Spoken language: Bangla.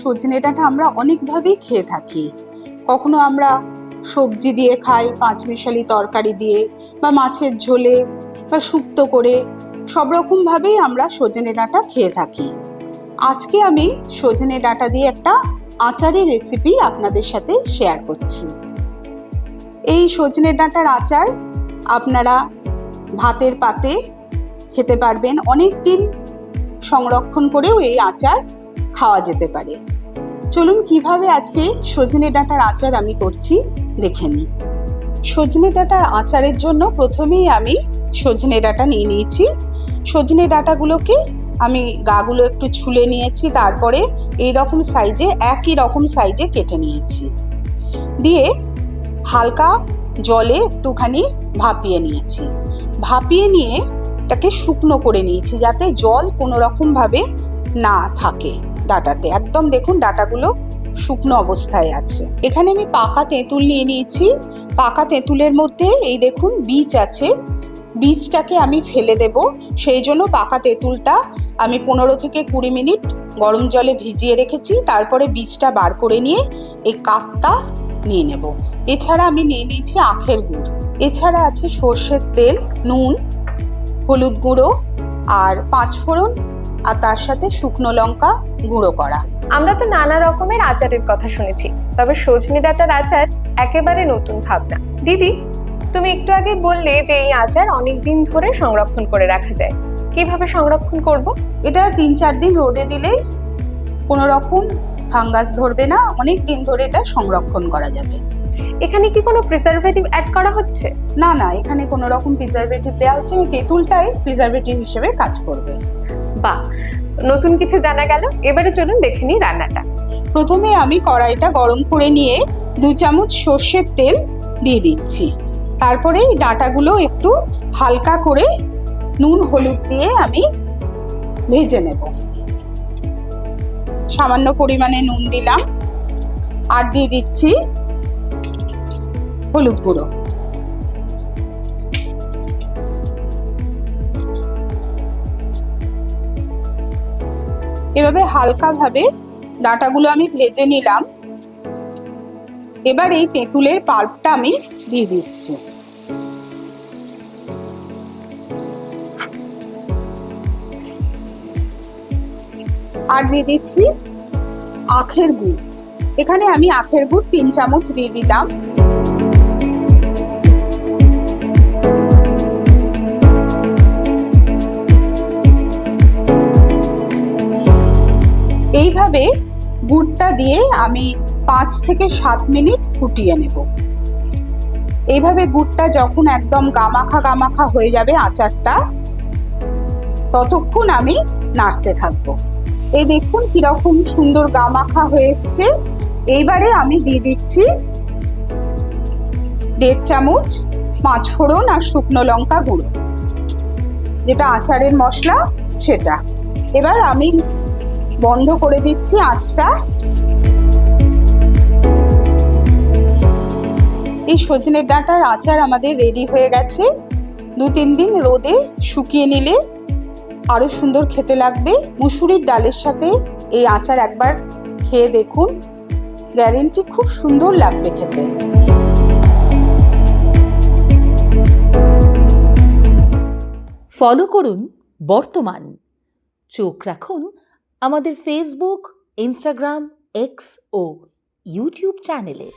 সজনে ডাঁটা আমরা অনেকভাবেই খেয়ে থাকি। কখনো আমরা সবজি দিয়ে খাই, পাঁচমিশালি তরকারি দিয়ে বা মাছের ঝোলে বা শুক্তো করে সব রকমভাবেই আমরা সজনে ডাঁটা খেয়ে থাকি। আজকে আমি সজনে ডাঁটা দিয়ে একটা আচারের রেসিপি আপনাদের সাথে শেয়ার করছি। এই সজনে ডাঁটার আচার আপনারা ভাতের পাতে খেতে পারবেন। অনেক দিন সংরক্ষণ করেও এই আচার খাওয়া যেতে পারে। চলুন কীভাবে আজকে সজনে ডাঁটার আচার আমি করছি দেখে নিই। সজনে ডাঁটার আচারের জন্য প্রথমেই আমি সজনে ডাঁটা নিয়ে নিয়েছি। সজনে ডাঁটাগুলোকে আমি গাগুলো একটু ছুলে নিয়েছি, তারপরে এই রকম সাইজে, একই রকম সাইজে কেটে নিয়েছি। দিয়ে হালকা জলে একটুখানি ভাপিয়ে নিয়েছি। ভাপিয়ে নিয়ে এটাকে শুকনো করে নিয়েছি যাতে জল কোনো রকমভাবে না থাকে ডাটাতে। একদম দেখুন ডাটাগুলো শুকনো অবস্থায় আছে। এখানে আমি পাকা তেঁতুল নিয়ে নিয়েছি। পাকা তেঁতুলের মধ্যে এই দেখুন বীজ আছে। বীজটাকে আমি ফেলে দেব। সেই জন্য পাকা তেঁতুলটা আমি পনেরো থেকে কুড়ি মিনিট গরম জলে ভিজিয়ে রেখেছি। তারপরে বীজটা বার করে নিয়ে এই কাতটা নিয়ে নেব। এছাড়া আমি নিয়ে নিয়েছি আখের গুড়। এছাড়া আছে সর্ষের তেল নুন হলুদ গুঁড়ো আর পাঁচ ফোড়ন আর তার সাথে শুকনো লঙ্কা গুঁড়ো করা। আমরা তো নানা রকমের আচারের কথা শুনেছি তবে সজনে ডাঁটার আচার একেবারে নতুন ভাবনা। দিদি তুমি একটু আগে বললে যে এই আচার অনেক দিন ধরে সংরক্ষণ করে রাখা যায়। কীভাবে সংরক্ষণ করব? এটা তিন চার দিন রোদে দিলেই কোনো রকম ফাঙ্গাস ধরবে না অনেক দিন ধরে এটা সংরক্ষণ করা যাবে। এখানে কি কোনো প্রিজারভেটিভ অ্যাড করা হচ্ছে? না না এখানে কোনো রকম প্রিজারভেটিভ দেওয়া হচ্ছে না তেঁতুলটাই প্রিজারভেটিভ হিসেবে কাজ করবে। বাহ নতুন কিছু জানা গেল। এবারে চলুন দেখে নিই রান্নাটা। প্রথমে আমি কড়াইটা গরম করে নিয়ে দু চামচ সর্ষের তেল দিয়ে দিচ্ছি। তারপরে ডাঁটাগুলো একটু হালকা করে নুন হলুদ দিয়ে আমি ভেজে নেব। সামান্য পরিমাণে নুন দিলাম আর দিয়ে দিচ্ছি হলুদ গুঁড়ো। এভাবে হালকাভাবে ডাঁটাগুলো আমি ভেজে নিলাম। এবার এই তেঁতুলের পাল্পটা আমি দিয়ে দিচ্ছি। আর দিয়ে দিচ্ছি আখের গুড়। এখানে আমি আখের গুড় তিন চামচ দিয়ে দিলাম। এইভাবে গুড়টা দিয়ে আমি পাঁচ থেকে সাত মিনিট ফুটিয়ে নেব। এইভাবে গুড়টা যখন একদম গামাখা গামাখা হয়ে যাবে আচারটা, ততক্ষণ আমি নাড়তে থাকব। এই দেখুন কীরকম সুন্দর গামাখা হয়ে এসছে। এইবারে আমি দিয়ে দিচ্ছি দেড় চামচ পাঁচ ফোড়ন আর শুকনো লঙ্কা গুঁড়ো। যেটা আচারের মশলা, সেটা। এবার আমি বন্ধ করে দিচ্ছি আঁচটা। এই সজনের ডাঁটার আচার আমাদের রেডি হয়ে গেছে। দু তিন দিন রোদে শুকিয়ে নিলে আরও সুন্দর খেতে লাগবে। মুসুরির ডালের সাথে এই আচার একবার খেয়ে দেখুন। গ্যারেন্টি খুব সুন্দর লাগবে খেতে। ফলো করুন বর্তমান। চোখ রাখুন আমাদের ফেসবুক ইনস্টাগ্রাম এক্স ও ইউটিউব চ্যানেলে